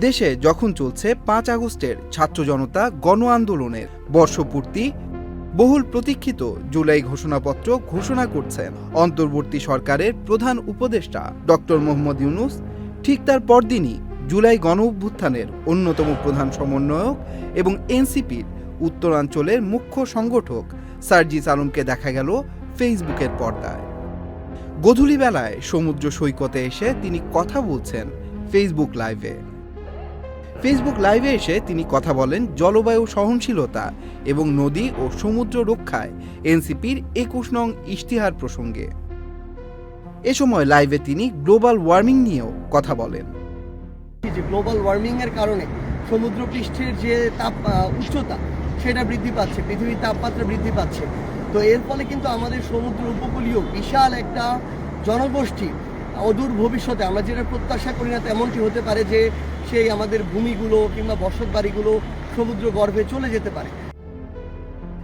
দেশে যখন চলছে পাঁচ আগস্টের ছাত্র জনতা গণ আন্দোলনের বর্ষপূর্তি, বহুল প্রতীক্ষিত জুলাই ঘোষণাপত্র ঘোষণা করছেন অন্তর্বর্তী সরকারের প্রধান উপদেষ্টা ডক্টর মোহাম্মদ ইউনুস। ঠিক তার পরদিনই জুলাই গণ অভ্যুত্থানের অন্যতম প্রধান সমন্বয়ক এবং এনসিপির উত্তরাঞ্চলের মুখ্য সংগঠক সার্জিস আলমকে দেখা গেল ফেসবুকের পর্দায়। গধূলি বেলায় সমুদ্র সৈকতে এসে তিনি কথা বলছেন ফেসবুক লাইভে। ফেসবুক লাইভে এসে তিনি কথা বলেন জলবায়ু সহনশীলতা এবং নদী ও সমুদ্র রক্ষায় এনসিপির একুশ নং ইশতিহার প্রসঙ্গে। এ সময় লাইভে তিনি গ্লোবাল ওয়ার্মিং নিয়েও কথা বলেন। যে গ্লোবাল ওয়ার্মিং এর কারণে সমুদ্র পৃষ্ঠের যে তাপ উচ্চতা, সেটা বৃদ্ধি পাচ্ছে, পৃথিবীর তাপমাত্রা বৃদ্ধি পাচ্ছে। তো এর ফলে কিন্তু আমাদের সমুদ্র উপকূলীয় বিশাল একটা জনগোষ্ঠী অদূর ভবিষ্যতে আমরা যেটা প্রত্যাশা করি না তেমনটি হতে পারে যে সেই আমাদের ভূমিগুলো কিংবা বসত বাড়িগুলো সমুদ্র গর্ভে চলে যেতে পারে।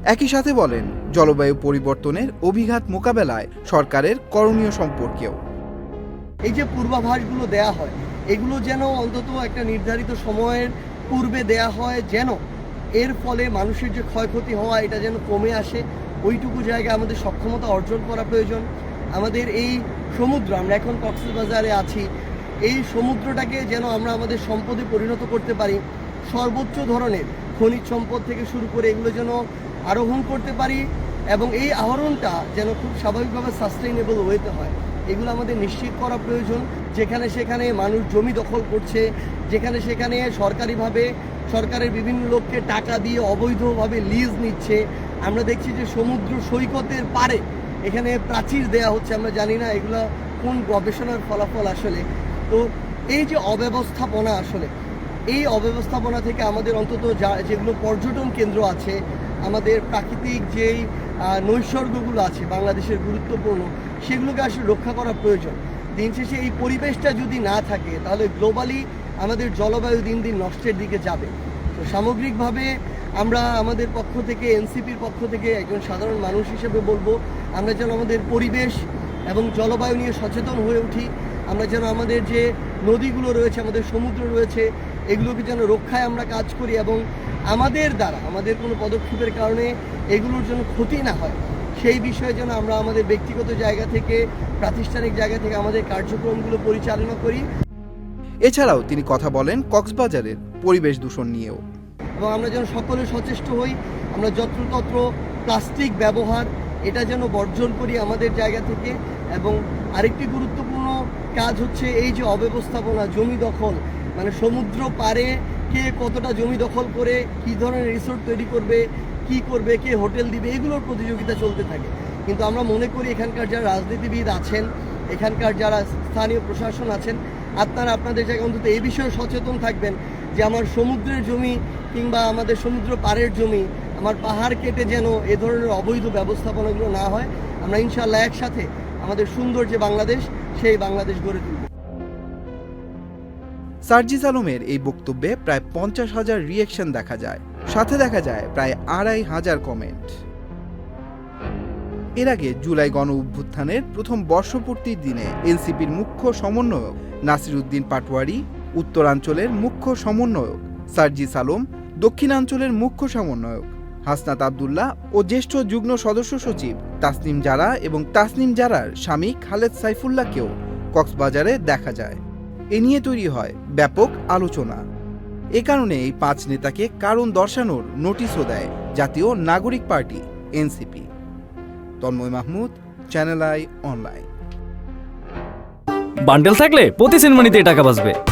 একই সাথে বলেন জলবায়ু পরিবর্তনের অভিঘাত মোকাবেলায় সরকারের করণীয় সম্পর্কেও। এই যে পূর্বাভাসগুলো দেয়া হয় এগুলো যেন অন্তত একটা নির্ধারিত সময়ের পূর্বে দেয়া হয় যেন এর ফলে মানুষের যে ক্ষয়ক্ষতি হওয়া এটা যেন কমে আসে ওইটুকু জায়গায় আমাদের সক্ষমতা অর্জন করা প্রয়োজন। আমাদের এই সমুদ্র, আমরা এখন কক্সবাজারে আছি, এই সমুদ্রটাকে যেন আমরা আমাদের সম্পদে পরিণত করতে পারি, সর্বোচ্চ ধরনের খনিজ সম্পদ থেকে শুরু করে এগুলো যেন আরোহণ করতে পারি এবং এই আহরণটা যেন খুব স্বাভাবিকভাবে সাস্টেইনেবল ওয়েতে হয়। এগুলো আমাদের নিশ্চিত করা প্রয়োজন। যেখানে সেখানে মানুষ জমি দখল করছে, যেখানে সেখানে সরকারিভাবে সরকারের বিভিন্ন লোককে টাকা দিয়ে অবৈধভাবে লিজ নিচ্ছে। আমরা দেখছি যে সমুদ্র সৈকতের পারে এখানে প্রাচীর দেয়া হচ্ছে, আমরা জানি না এগুলো কোন গবেষণার ফলাফল আসলে। তো এই যে অব্যবস্থাপনা আসলে, এই অব্যবস্থাপনা থেকে আমাদের অন্তত যা, যেগুলো পর্যটন কেন্দ্র আছে, আমাদের প্রাকৃতিক যেই নৈসর্গগুলো আছে বাংলাদেশের গুরুত্বপূর্ণ, সেগুলোকে আসলে রক্ষা করা প্রয়োজন। দিন শেষে এই পরিবেশটা যদি না থাকে, তাহলে গ্লোবালি আমাদের জলবায়ু দিন দিন নষ্টের দিকে যাবে। তো সামগ্রিকভাবে আমরা আমাদের পক্ষ থেকে, এনসিপির পক্ষ থেকে একজন সাধারণ মানুষ হিসেবে বলব, আমরা যেন আমাদের পরিবেশ এবং জলবায়ু নিয়ে সচেতন হয়ে উঠি, আমরা যেন আমাদের যে নদীগুলো রয়েছে, আমাদের সমুদ্র রয়েছে, এগুলোকে যেন রক্ষায় আমরা কাজ করি এবং আমাদের দ্বারা, আমাদের কোনো পদক্ষেপের কারণে এগুলোর জন্য ক্ষতি না হয়। সেই বিষয়ে যেন আমরা আমাদের ব্যক্তিগত জায়গা থেকে, প্রাতিষ্ঠানিক জায়গা থেকে আমাদের কার্যক্রমগুলো পরিচালনা করি। এছাড়াও তিনি কথা বলেন কক্সবাজারের পরিবেশ দূষণ নিয়েও। এবং আমরা যেন সকলে সচেষ্ট হই, আমরা যত্রতত্র প্লাস্টিক ব্যবহার, এটা যেন বর্জন করি আমাদের জায়গা থেকে এবং আরেকটি গুরুত্বপূর্ণ কাজ হচ্ছে এই যে অব্যবস্থাপনা, জমি দখল। মানে সমুদ্র পারে কে কতটা জমি দখল করে, কী ধরনের রিসোর্ট তৈরি করবে, কি করবে, কে হোটেল দিবে, এগুলোর প্রতিযোগিতা চলতে থাকে। কিন্তু আমরা মনে করি এখানকার যারা রাজনীতিবিদ আছেন, এখানকার যারা স্থানীয় প্রশাসন আছেন, আপনারা আপনাদের জায়গায় অন্তত এই বিষয়ে সচেতন থাকবেন যে আমার সমুদ্রের জমি কিংবা আমাদের সমুদ্র পাড়ের জমি, আমার পাহাড় কেটে যেন এ ধরনের অবৈধ ব্যবস্থাপনাগুলো না হয়, আমরা ইনশাল্লাহ একসাথে আমাদের সুন্দর যে বাংলাদেশ, সেই বাংলাদেশ গড়ে তুলব। সার্জিস আলমের এই বক্তব্যে প্রায় পঞ্চাশ হাজার রিয়েকশন দেখা যায়। সাথে দেখা যায় প্রায় আড়াই হাজার কমেন্ট এর আগে জুলাই গণ অভ্যুত্থানের প্রথম বর্ষপূর্তির দিনে এনসিপির মুখ্য সমন্বয়ক নাসিরুদ্দিন পাটোয়ারি, উত্তরাঞ্চলের মুখ্য সমন্বয়ক সার্জিস আলম দক্ষিণাঞ্চলের মুখ্য সমন্বয়ক হাসনাত আবদুল্লাহ ও জ্যেষ্ঠ যুগ্ম সদস্য সচিব তাসনিম জারা এবং তাসনিম জারার স্বামী খালেদ সাইফুল্লাহকেও কক্সবাজারে দেখা যায়। এ নিয়ে তৈরি হয় ব্যাপক আলোচনা। এ কারণে এই পাঁচ নেতাকে কারণ দর্শানোর নোটিশও দেয় জাতীয় নাগরিক party, NCP. Tanmoy Mahmud, channel I online. Bundle থাকলে প্রতি সেনমানিতে টাকা বাঁচবে।